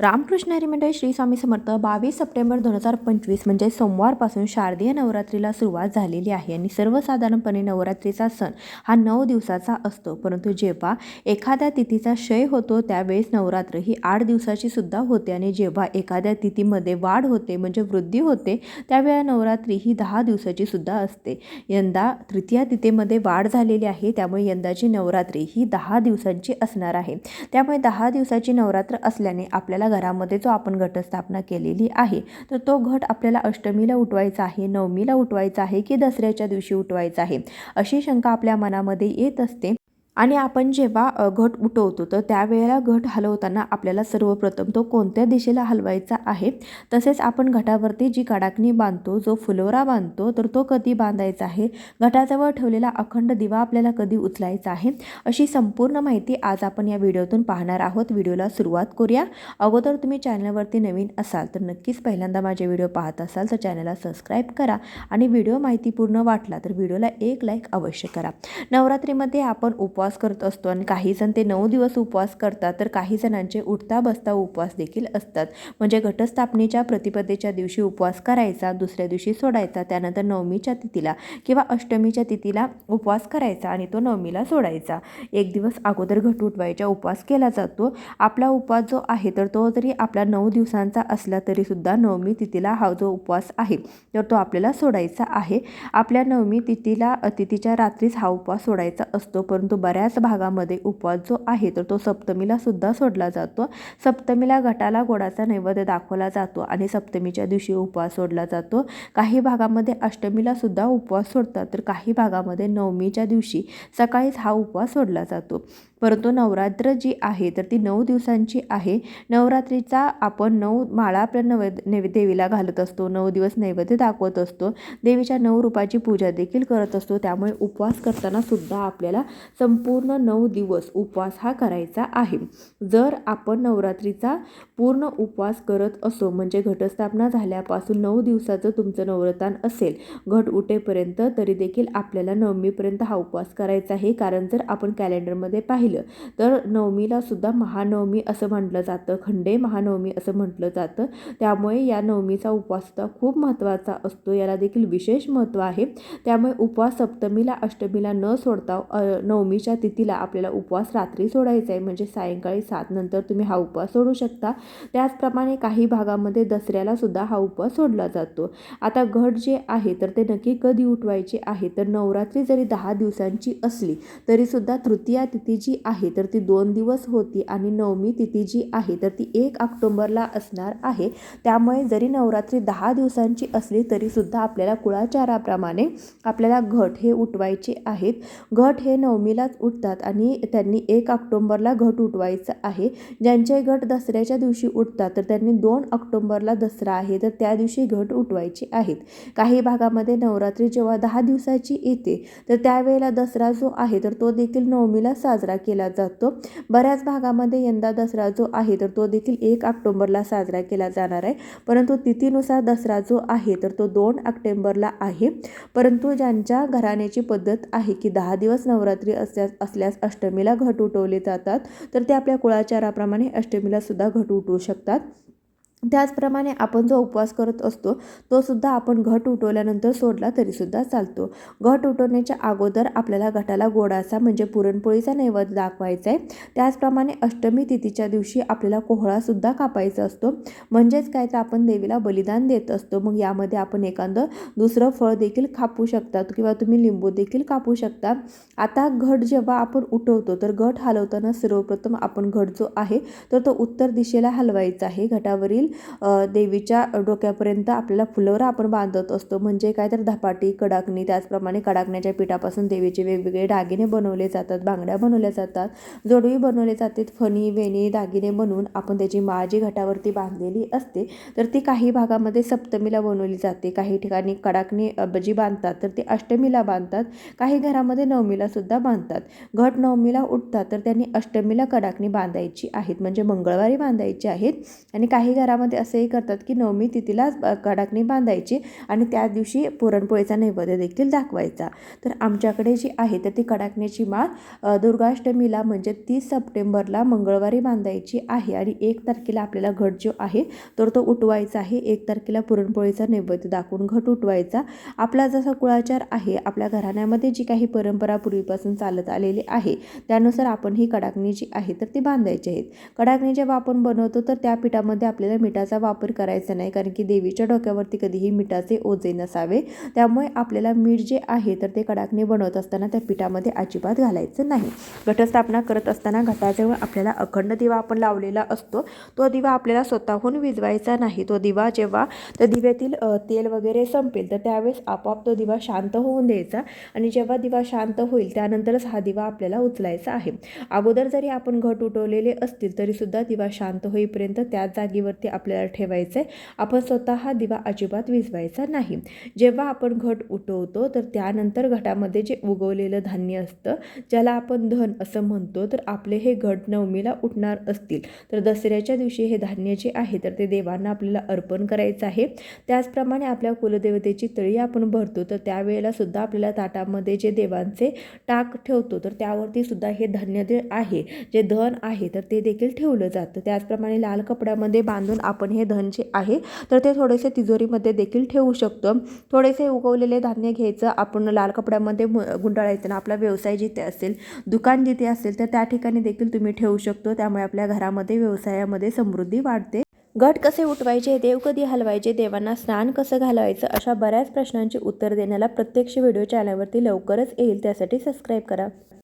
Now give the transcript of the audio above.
रामकृष्ण हरिमंडळ श्री स्वामी समर्थ बावीस सप्टेंबर दोन हजार पंचवीस म्हणजे सोमवारपासून शारदीय नवरात्रीला सुरुवात झालेली आहे. आणि सर्वसाधारणपणे नवरात्रीचा सण हा नऊ दिवसाचा असतो. परंतु जेव्हा एखाद्या तिथीचा क्षय होतो त्यावेळेस नवरात्र ही आठ दिवसाची सुद्धा होते. आणि जेव्हा एखाद्या तिथीमध्ये वाढ होते म्हणजे वृद्धी होते त्यावेळेला नवरात्री ही दहा दिवसाची सुद्धा असते. यंदा तृतीया तिथीमध्ये वाढ झालेली आहे त्यामुळे यंदाची नवरात्री ही दहा दिवसांची असणार आहे. त्यामुळे दहा दिवसाची नवरात्र असल्याने आपल्याला घरामध्ये जो आपण घटस्थापना केलेली आहे तर तो घट आपल्याला अष्टमीला उठवायचा आहे नवमीला उठवायचा आहे की दसऱ्याच्या दिवशी उठवायचा आहे? अशी शंका आपल्या मनामध्ये येत असते. आणि आपण जेव्हा घट उठवतो तर त्यावेळेला घट हलवताना आपल्याला सर्वप्रथम तो कोणत्या दिशेला हलवायचा आहे तसेच आपण घटावरती जी कडाकणी बांधतो जो फुलोरा बांधतो तर तो कधी बांधायचा आहे घटाजवळ ठेवलेला अखंड दिवा आपल्याला कधी उचलायचा आहे अशी संपूर्ण माहिती आज आपण या व्हिडिओतून पाहणार आहोत. व्हिडिओला सुरुवात करूया. अगोदर तुम्ही चॅनलवरती नवीन असाल तर नक्कीच पहिल्यांदा माझे व्हिडिओ पाहत असाल तर चॅनलला सबस्क्राईब करा आणि व्हिडिओ माहितीपूर्ण वाटला तर व्हिडिओला एक लाईक अवश्य करा. नवरात्रीमध्ये आपण उपवास उपवास करत असतो आणि काही जण ते नऊ दिवस उपवास करतात तर काही जणांचे उठता बसता उपवास देखील असतात. म्हणजे घटस्थापनेच्या प्रतिपदेच्या दिवशी उपवास करायचा दुसऱ्या दिवशी सोडायचा त्यानंतर नवमीच्या तिथीला किंवा अष्टमीच्या तिथीला उपवास करायचा आणि तो नवमीला सोडायचा. एक दिवस अगोदर घट उठवायचा उपवास केला जातो. आपला उपवास जो आहे तर तो जरी आपला नऊ दिवसांचा असला तरीसुद्धा नवमी तिथीला हा जो उपवास आहे तर तो आपल्याला सोडायचा आहे. आपल्या नवमी तिथीला तिथीच्या रात्रीच हा उपवास सोडायचा असतो परंतु बऱ्याच भागामध्ये उपवास जो आहे तर तो सप्तमीला सुद्धा सोडला जातो. सप्तमीला गटाला गोडाचा नैवेद्य दाखवला जातो आणि सप्तमीच्या दिवशी उपवास सोडला जातो. काही भागामध्ये अष्टमीला सुद्धा उपवास सोडतात तर काही भागामध्ये नवमीच्या दिवशी सकाळीच हा उपवास सोडला जातो. परंतु नवरात्र जी आहे तर ती नऊ दिवसांची आहे. नवरात्रीचा आपण नऊ माळा आपल्या नवैद नैवे देवीला घालत असतो. नऊ दिवस नैवेद्य दाखवत असतो. देवीच्या नऊ रूपाची पूजा देखील करत असतो. त्यामुळे उपवास करताना सुद्धा आपल्याला संपूर्ण नऊ दिवस उपवास हा करायचा आहे. जर आपण नवरात्रीचा पूर्ण उपवास करत असो म्हणजे घटस्थापना झाल्यापासून नऊ दिवसाचं तुमचं नवरतान असेल घट उठेपर्यंत तरी देखील आपल्याला नवमीपर्यंत हा उपवास करायचा आहे. कारण जर आपण कॅलेंडरमध्ये पाहिलं तर नवमीला सुद्धा महानवमी असं म्हटलं जातं. खंडे महानवमी असं म्हटलं जातं. त्यामुळे या नवमीचा उपवाससुद्धा खूप महत्त्वाचा असतो. याला देखील विशेष महत्त्व आहे. त्यामुळे उपवास सप्तमीला अष्टमीला न सोडता नवमीच्या तिथीला आपल्याला उपवास रात्री सोडायचा आहे. म्हणजे सायंकाळी सात नंतर तुम्ही हा उपवास सोडू शकता. त्याचप्रमाणे काही भागामध्ये दसऱ्याला सुद्धा हा उपवास सोडला जातो. आता घट जे आहे तर ते नक्की कधी उठवायचे आहे? तर नवरात्री जरी दहा दिवसांची असली तरीसुद्धा तृतीया तिथी जी आहे तर ती दोन दिवस होती आणि नवमी तिथी जी आहे तर ती एक ऑक्टोंबरला असणार आहे. त्यामुळे जरी नवरात्री दहा दिवसांची असली तरीसुद्धा आपल्याला कुळाचाराप्रमाणे आपल्याला घट हे उठवायचे आहेत. घट हे नवमीलाच उठतात आणि त्यांनी एक ऑक्टोंबरला घट उठवायचं आहे. ज्यांचे घट दसऱ्याच्या दिवशी उठतात तर त्यांनी दोन ऑक्टोंबरला दसरा आहे तर त्या दिवशी घट उठवायचे आहेत. काही भागामध्ये नवरात्री जेव्हा दहा दिवसाची येते तर त्यावेळेला दसरा जो आहे तर तो देखील नवमीला साजरा केला जातो. बऱ्याच भागामध्ये यंदा दसरा जो आहे तर तो देखील एक ऑक्टोंबरला साजरा केला जाणार आहे. परंतु तिथीनुसार दसरा जो आहे तर तो दोन ऑक्टोंबरला आहे. परंतु ज्यांच्या घराण्याची पद्धत आहे की दहा दिवस नवरात्री असल्यास असल्यास अष्टमीला घट उठवले जातात तर ते आपल्या कुळाचाराप्रमाणे अष्टमीला सुद्धा घट उठवू शकतात. त्याचप्रमाणे आपण जो उपवास करत असतो तो सुद्धा आपण घट उठवल्यानंतर सोडला तरीसुद्धा चालतो. घट उठवण्याच्या अगोदर आपल्याला घटाला गोडाचा म्हणजे पुरणपोळीचा नैवेद्य दाखवायचा आहे त्याचप्रमाणे अष्टमी तिथीच्या दिवशी आपल्याला कोहळासुद्धा कापायचा असतो. म्हणजेच काय? तर आपण देवीला बलिदान देत असतो. मग यामध्ये आपण एखादं दुसरं फळ देखील कापू शकता किंवा तुम्ही लिंबू देखील कापू शकता. आता घट जेव्हा आपण उठवतो तर घट हलवताना सर्वप्रथम आपण घट जो आहे तर तो उत्तर दिशेला हलवायचा आहे. घटावरील देवीच्या डोक्यापर्यंत आपल्याला फुलवरा आपण बांधत असतो. म्हणजे काय तर धपाटी कडाकणी त्याचप्रमाणे कडाकण्याच्या पिठापासून देवीचे वेगवेगळे दागिने बनवले जातात बांगड्या बनवल्या जातात जोडवी बनवले जाते फणी वेणी दागिने बनवून आपण त्याची माळ जी घटावरती बांधलेली असते तर ती काही भागामध्ये सप्तमीला बनवली जाते. काही ठिकाणी कडाकणी जी बांधतात तर ती अष्टमीला बांधतात. काही घरामध्ये नवमीला सुद्धा बांधतात. घट नवमीला उठतात तर त्यांनी अष्टमीला कडाकणी बांधायची आहेत. म्हणजे मंगळवारी बांधायची आहेत. आणि काही घरामध्ये घरामध्ये असंही करतात की नवमी तिथीलाच कडाकणी बांधायची आणि त्या दिवशी पुरणपोळीचा नैवेद्य देखील दाखवायचा. तर आमच्याकडे जी आहे तर ती कडाकण्याची माळ दुर्गाष्टमीला म्हणजे तीस सप्टेंबरला मंगळवारी बांधायची आहे आणि एक तारखेला आपल्याला घट जो आहे तर तो उठवायचा आहे. एक तारखेला पुरणपोळीचा नैवेद्य दाखवून घट उठवायचा. आपला जसा कुळाचार आहे आपल्या घराण्यामध्ये जी काही परंपरा पूर्वीपासून चालत आलेली आहे त्यानुसार आपण ही कडाकणी जी आहे तर ती बांधायची आहेत कडाकणी जेव्हा आपण बनवतो तर त्या पिठामध्ये आपल्याला मिठाचा वापर करायचा नाही कारण की देवीच्या डोक्यावरती कधीही मिठाचे ओझे नसावे. त्यामुळे आपल्याला मीठ जे आहे तर ते कडाकने बनवत असताना त्या पिठामध्ये अजिबात घालायचं नाही. घटस्थापना करत असताना घटाजवळ आपल्याला अखंड दिवा आपण लावलेला असतो. तो दिवा आपल्याला स्वतःहून विजवायचा नाही. तो दिवा जेव्हा त्या दिव्यातील तेल वगैरे संपेल तर त्यावेळेस आपोआप तो दिवा शांत होऊन द्यायचा. आणि जेव्हा दिवा शांत होईल त्यानंतरच हा दिवा आपल्याला उचलायचा आहे. अगोदर जरी आपण घट उठवलेले असतील तरीसुद्धा दिवा शांत होईपर्यंत त्याच जागेवरती आपल्याला ठेवायचं आहे आपण स्वतः हा दिवा अजिबात विझवायचा नाही. जेव्हा आपण घट उठवतो तर त्यानंतर घटामध्ये जे उगवलेलं धान्य असतं ज्याला आपण धन असं म्हणतो तर आपले हे घट नवमीला उठणार असतील. तर दसऱ्याच्या दिवशी हे धान्य जे आहे तर ते देवांना आपल्याला अर्पण करायचं आहे. त्याचप्रमाणे आपल्या कुलदेवतेची तळी आपण भरतो तर त्यावेळेला सुद्धा आपल्याला ताटामध्ये जे देवांचे टाक ठेवतो तर त्यावरती सुद्धा हे धान्य जे आहे जे धन आहे तर ते देखील ठेवलं जातं. त्याचप्रमाणे लाल कपड्यामध्ये बांधून आपण हे धन जे आहे तर ते थोडेसे तिजोरीमध्ये देखील ठेवू शकतो. थोडेसे उगवलेले धान्य घ्यायचं आपण लाल कपड्यामध्ये गुंडाळायचं ना आपला व्यवसाय जिथे असेल दुकान जिथे असेल तर त्या ठिकाणी देखील तुम्ही ठेवू शकतो. त्यामुळे आपल्या घरामध्ये व्यवसायामध्ये समृद्धी वाढते. गट कसे उठवायचे देव कधी हलवायचे देवांना स्नान कसं घालवायचं अशा बऱ्याच प्रश्नांची उत्तर देण्याला प्रत्यक्ष व्हिडिओ चॅनलवरती लवकरच येईल. त्यासाठी सबस्क्राईब करा.